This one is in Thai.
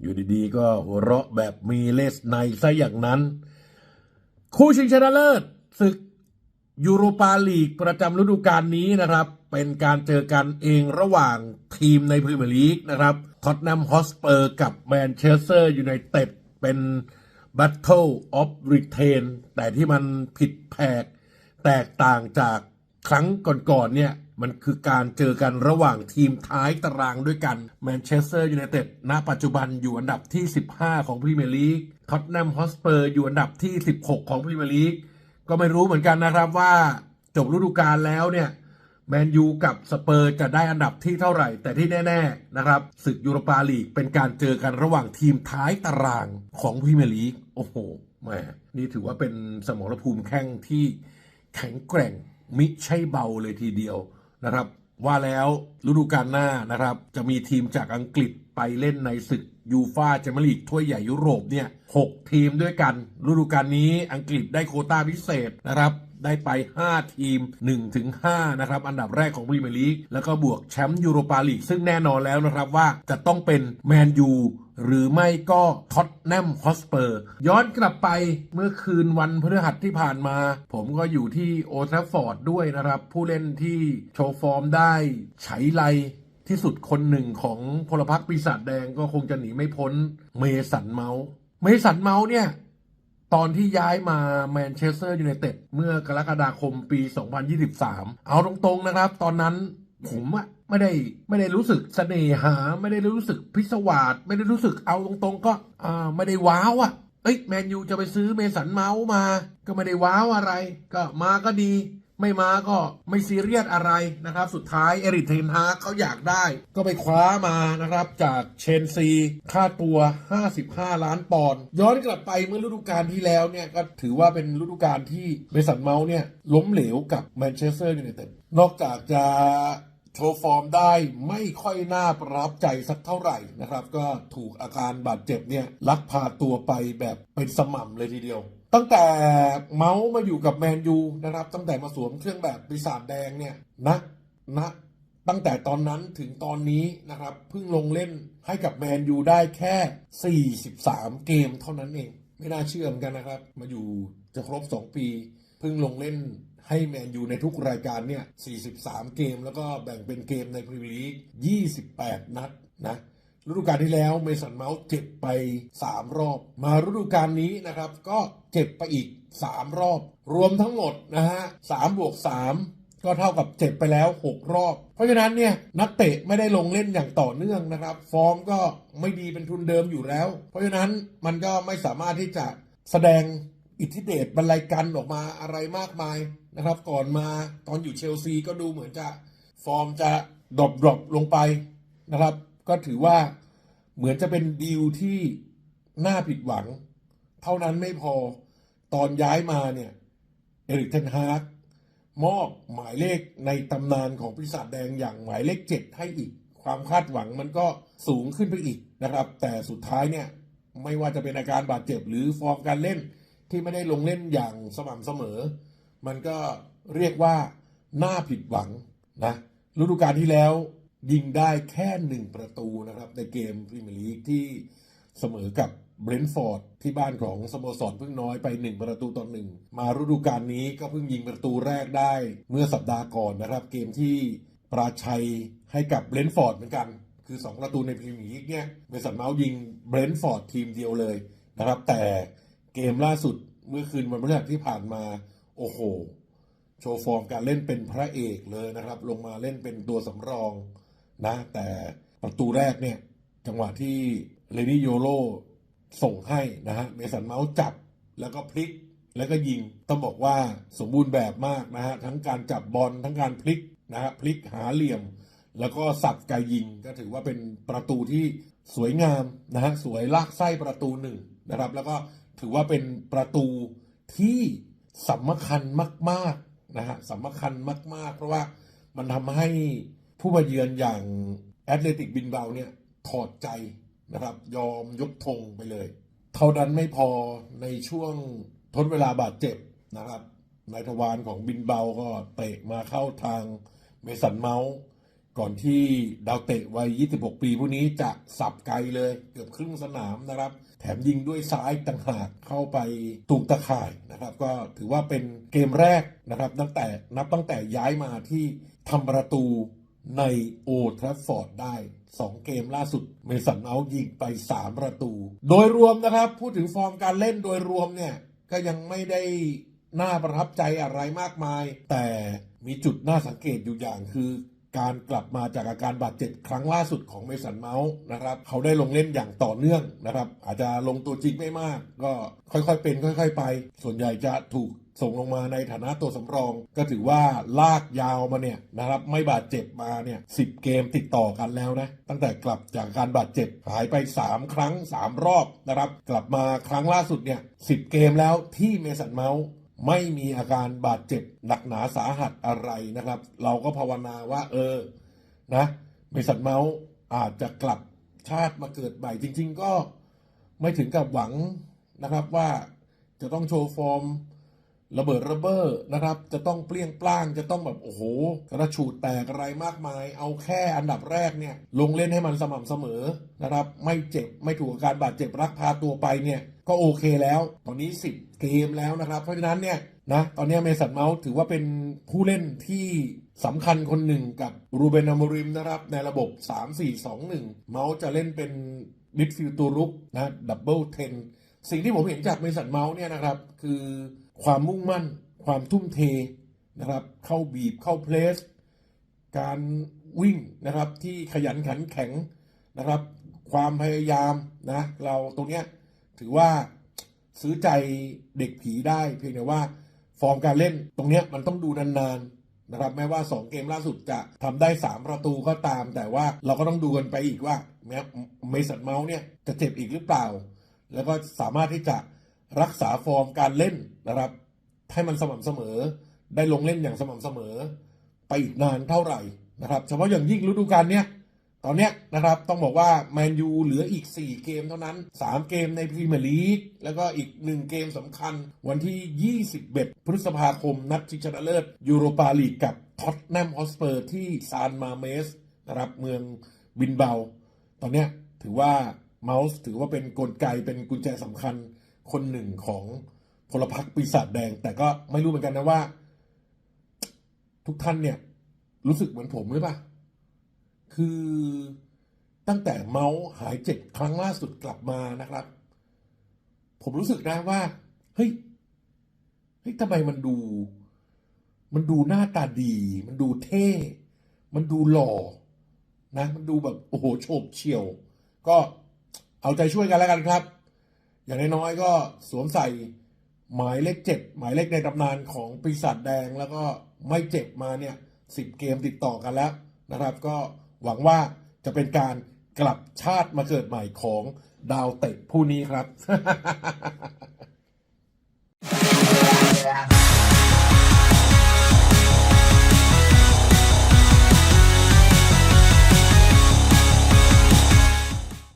อยู่ดีๆ ก็หัวเราะแบบมีเลสในซะอย่างนั้น คู่ชิงชนะเลิศศึกยูโรปาลีกประจำฤดูกาลนี้นะครับ เป็นการเจอกันเองระหว่างทีมในพรีเมียร์ลีกนะครับท็อตแนมฮอสเปอร์กับแมนเชสเตอร์ยูไนเต็ดเป็น Battle of Retain แต่ที่มันผิดแผกแตกต่างจากครั้งก่อนๆเนี่ย มันคือการเจอกันระหว่างทีมท้ายตารางด้วยกันแมนเชสเตอร์ยูไนเต็ดณปัจจุบันอยู่อันดับที่ 15 ของพรีเมียร์ลีกท็อตแนมฮอสเปอร์อยู่อันดับที่ 16 ของพรีเมียร์ลีกก็ไม่รู้เหมือนกันนะครับว่าจบฤดูกาลแล้วเนี่ยแมนยูกับสเปอร์จะได้อันดับที่เท่าไหร่ แต่ที่แน่ ๆ นะครับศึกยูโรปาลีกเป็นการเจอกันระหว่างทีมท้ายตารางของพรีเมียร์ลีกโอ้โหแหมนี่ถือว่าเป็นสมรภูมิแข่งที่แข็งแกร่งมิใช่เบาเลยทีเดียว นะครับ ว่าแล้วฤดูกาลหน้านะครับ จะมีทีมจากอังกฤษไปเล่นในศึกยูฟาแชมเปี้ยนลีกถ้วยใหญ่ยุโรปเนี่ยหกทีมด้วยกันฤดูกาลนี้อังกฤษได้โคต้าพิเศษนะครับ ได้ไป 5 ทีม1-5ถึง5นะครับ อันดับแรกของพรีเมียร์ลีกแล้วก็บวกแชมป์ยูโรปาลีกซึ่งแน่นอนแล้วนะครับว่าจะต้องเป็นแมนยูหรือไม่ก็ท็อตแนมฮอสเปอร์ ย้อนกลับไปเมื่อคืนวันพฤหัสที่ผ่านมา ผมก็อยู่ที่โอทราฟอร์ดด้วยนะครับ ผู้เล่นที่โชว์ฟอร์มได้ไฉไลที่สุดคนหนึ่งของพลพรรคปีศาจแดงก็คงจะหนีไม่พ้นเมสันเมาส์เมสันเมาส์เนี่ย ตอนที่ย้ายมาแมนเชสเตอร์ยูไนเต็ดเมื่อกรกฎาคมปี 2023 เอาตรงๆนะครับ ตอนนั้นผมอะไม่ได้ไม่ได้รู้สึกเสน่หา ไม่ได้รู้สึกพิศวาสไม่ได้รู้สึกเอาตรงๆ ก็อ่าไม่ได้ว้าวอะเอ้ยแมนยูจะไปซื้อเมสันเมาส์มา ก็ไม่ได้ว้าวอะไร ก็มาก็ดี ไม่มาก็ไม่ซีเรียสอะไรนะครับ สุดท้ายเอริกเทนฮากเขาอยากได้ ก็ไปคว้ามานะครับ จากเชนซี ค่าตัว 55 ล้านปอนด์ย้อนกลับไปเมื่อฤดูกาลที่แล้วเนี่ย ก็ถือว่าเป็นฤดูกาลที่เมสันเมาส์เนี่ยล้มเหลวกับแมนเชสเตอร์ยูไนเต็ดนอกจากจะโชว์ฟอร์มได้ไม่ค่อยน่าประทับใจสักเท่าไหร่นะครับ ก็ถูกอาการบาดเจ็บเนี่ยลักพาตัวไปแบบเป็นสม่ำเลยทีเดียว ตั้งแต่เมาส์มาอยู่กับแมนยูนะครับ ตั้งแต่มาสวมเครื่องแบบปีศาจแดงเนี่ยนะนะตั้งแต่ตอนนั้นถึงตอนนี้นะครับเพิ่งลงเล่นให้กับแมนยูได้แค่ 43 เกมเท่านั้นเอง ไม่น่าเชื่อเหมือนกันนะครับ มาอยู่จะครบ 2 ปี เพิ่งลงเล่นให้แมนยูในทุกรายการเนี่ย 43 เกม แล้วก็แบ่งเป็นเกมในพรีเมียร์ลีก 28 นัดนะ ฤดูกาลที่แล้วเมสันเมาส์เจ็บไป 3 รอบ มาฤดูกาลนี้นะครับ ก็เจ็บไปอีก 3 รอบ รวมทั้งหมดนะฮะ3บวก3ก็เท่ากับเจ็บไปแล้ว 6 รอบ เพราะฉะนั้นเนี่ยนักเตะไม่ได้ลงเล่นอย่างต่อเนื่องนะครับ ฟอร์มก็ไม่ดีเป็นทุนเดิมอยู่แล้ว เพราะฉะนั้นมันก็ไม่สามารถที่จะแสดงอิทธิเดชบรรลัยกันออกมาอะไรมากมายนะครับ ก่อนมาตอนอยู่เชลซีก็ดูเหมือนจะ ฟอร์มจะดรอปดรอปลงไปนะครับ ก็ถือว่าเหมือนจะเป็นดีลที่น่าผิดหวัง เท่านั้นไม่พอตอนย้ายมาเนี่ย เอริกเทนฮากมอบหมายเลขในตำนานของปีศาจแดงอย่างหมายเลขเจ็ดให้อีก ความคาดหวังมันก็สูงขึ้นไปอีกนะครับ แต่สุดท้ายเนี่ย ไม่ว่าจะเป็นอาการบาดเจ็บหรือฟอร์มการเล่นที่ไม่ได้ลงเล่นอย่างสม่ำเสมอ มันก็เรียกว่าน่าผิดหวังนะฤดูกาลที่แล้ว ยิงได้แค่หนึ่งประตูนะครับ ในเกมพรีเมียร์ลีกที่เสมอกับเบรนท์ฟอร์ดที่บ้านของสโมสรเพึ่งน้อยไปหนึ่งประตูต่อหนึ่งมาฤดูกาลนี้ก็เพิ่งยิงประตูแรกได้เมื่อสัปดาห์ก่อนนะครับ เกมที่ปราชัยให้กับเบรนท์ฟอร์ดเหมือนกัน คือ 2 ประตูในพรีเมียร์ลีกเนี่ยเมสันเมาส์ยิงเบรนท์ฟอร์ดทีมเดียวเลยนะครับ แต่เกมล่าสุดเมื่อคืนวันพฤหัสที่ผ่านมาโอ้โห โชว์ฟอร์มการเล่นเป็นพระเอกเลยนะครับ ลงมาเล่นเป็นตัวสำรอง นะแต่ประตูแรกเนี่ยจังหวะที่เลนี่โยโรส่งให้นะฮะเมสันเมาส์จับแล้วก็พลิกแล้วก็ยิงต้องบอกว่าสมบูรณ์แบบมากนะฮะทั้งการจับบอลทั้งการพลิกนะฮะพลิกหาเหลี่ยม แล้วก็สับไกยิงก็ถือว่าเป็นประตูที่สวยงามนะฮะสวยลากไส้ประตูหนึ่งนะครับ แล้วก็ถือว่าเป็นประตูที่สำคัญมาก ๆนะฮะสำคัญมาก ๆ เพราะว่ามันทำให้ ผู้มาเยือนอย่างแอตเลติกบินเบาเนี่ยถอดใจนะครับ ยอมยกธงไปเลย เท่านั้นไม่พอในช่วงทดเวลาบาดเจ็บนะครับนายทวารของบินเบาก็เตะมาเข้าทางเมสันเมาส์ก่อนที่ดาวเตะวัย 26 ปีผู้นี้จะสับไกลเลย เกือบครึ่งสนามนะครับ แถมยิงด้วยซ้ายต่างหากเข้าไปตุงตะข่ายนะครับ ก็ถือว่าเป็นเกมแรกนะครับ ตั้งแต่นับตั้งแต่ย้ายมาที่ทำประตู ในโอทรัฟฟอร์ดได้ 2 เกมล่าสุด เมสันเอายิงไป 3 ประตู โดยรวมนะครับ พูดถึงฟอร์มการเล่นโดยรวมเนี่ย ก็ยังไม่ได้น่าประทับใจอะไรมากมาย แต่มีจุดน่าสังเกตอยู่อย่างคือ การกลับมาจากอาการบาดเจ็บครั้งล่าสุดของเมสันเมาส์นะครับ เขาได้ลงเล่นอย่างต่อเนื่องนะครับ อาจจะลงตัวจริงไม่มาก ก็ค่อยๆเป็น ค่อย ๆ ไป ส่วนใหญ่จะถูกส่งลงมาในฐานะตัวสำรอง ก็ถือว่าลากยาวมาเนี่ยนะครับไม่บาดเจ็บมาเนี่ยสิเกมติดต่อกันแล้วนะ ตั้งแต่กลับจากการบาดเจ็บหายไป 3 ครั้ง 3 รอบนะครับ กลับมาครั้งล่าสุดเนี่ยสิเกมแล้วที่เมสันเมาส์ ไม่มีอาการบาดเจ็บหนักหนาสาหัสอะไรนะครับ เราก็ภาวนาว่า เออนะเมสันเมาส์อาจจะกลับชาติมาเกิดใหม่ จริง ๆ ก็ไม่ถึงกับหวังนะครับว่าจะต้องโชว์ฟอร์มระเบิดระเบ้อนะครับ จะต้องเปรี้ยงปล้างจะต้องแบบโอ้โห กระฉูดแตกอะไรมากมาย เอาแค่อันดับแรกเนี่ย ลงเล่นให้มันสม่ำเสมอนะครับ ไม่เจ็บไม่ถูกอาการบาดเจ็บรักพาตัวไปเนี่ย ก็โอเคแล้ว ตอนนี้ 10 เกมแล้วนะครับ เพราะฉะนั้นเนี่ยนะตอนนี้เมสันเมาส์ถือว่าเป็นผู้เล่นที่สำคัญคนหนึ่งกับรูเบนอมริมนะครับ ในระบบ 3-4-2-1 เมาส์จะเล่นเป็นมิดฟิลด์ตัวรุกนะดับเบิลเทนสิ่งที่ผมเห็นจากเมสันเมาส์เนี่ยนะครับ คือความมุ่งมั่น ความทุ่มเทนะครับ เข้าบีบเข้าเพลส การวิ่งนะครับที่ขยันขันแข็งนะครับ ความพยายามนะ เราตรงเนี้ย ถือว่าซื้อใจเด็กผีได้ เพียงแต่ว่าฟอร์มการเล่นตรงเนี้ยมันต้องดูนานๆนะครับแม้ว่า 2 เกมล่าสุดจะทำได้ 3 ประตูก็ตาม แต่ว่าเราก็ต้องดูกันไปอีกว่าแม้เมสันเมาส์เนี่ยจะเจ็บอีกหรือเปล่า แล้วก็สามารถที่จะรักษาฟอร์มการเล่นนะครับ ให้มันสม่ำเสมอ ได้ลงเล่นอย่างสม่ำเสมอ ไปอีกนานเท่าไหร่นะครับ เฉพาะอย่างยิ่งฤดูกาลเนี้ย ตอนเนี้ยนะครับต้องบอกว่าแมนยูเหลืออีก 4 เกมเท่านั้น 3 เกมในพรีเมียร์ลีกแล้วก็อีก 1 เกมสำคัญวันที่ 21 พฤษภาคม นัดชิงชนะเลิศยูโรปาลีกกับท็อตแนมฮอสเปอร์ที่ซานมาเมสนะครับเมืองบินเบา ตอนเนี้ยถือว่าเมาส์ถือว่าเป็นกลไกเป็นกุญแจสำคัญคนหนึ่งของพลพรรคปีศาจแดง แต่ก็ไม่รู้เหมือนกันนะว่า ทุกท่านเนี่ยรู้สึกเหมือนผมหรือเปล่า คือตั้งแต่เมาส์หายเจ็บครั้งล่าสุดกลับมานะครับ ผมรู้สึกนะว่า เฮ้ยเฮ้ยทำไมมันดู มันดูหน้าตาดี มันดูเท่ มันดูหล่อ นะ มันดูแบบ โอ้โหโฉบเฉี่ยว ก็เอาใจช่วยกันแล้วกันครับ อย่างน้อยๆก็สวมใส่หมายเลขเจ็ดหมายเลขในตำนานของปีศาจแดงแล้วก็ไม่เจ็บมาเนี่ยสิบเกมติดต่อกันแล้วนะครับ ก็ หวังว่าจะเป็นการกลับชาติมาเกิดใหม่ของดาวเตะผู้นี้ครับ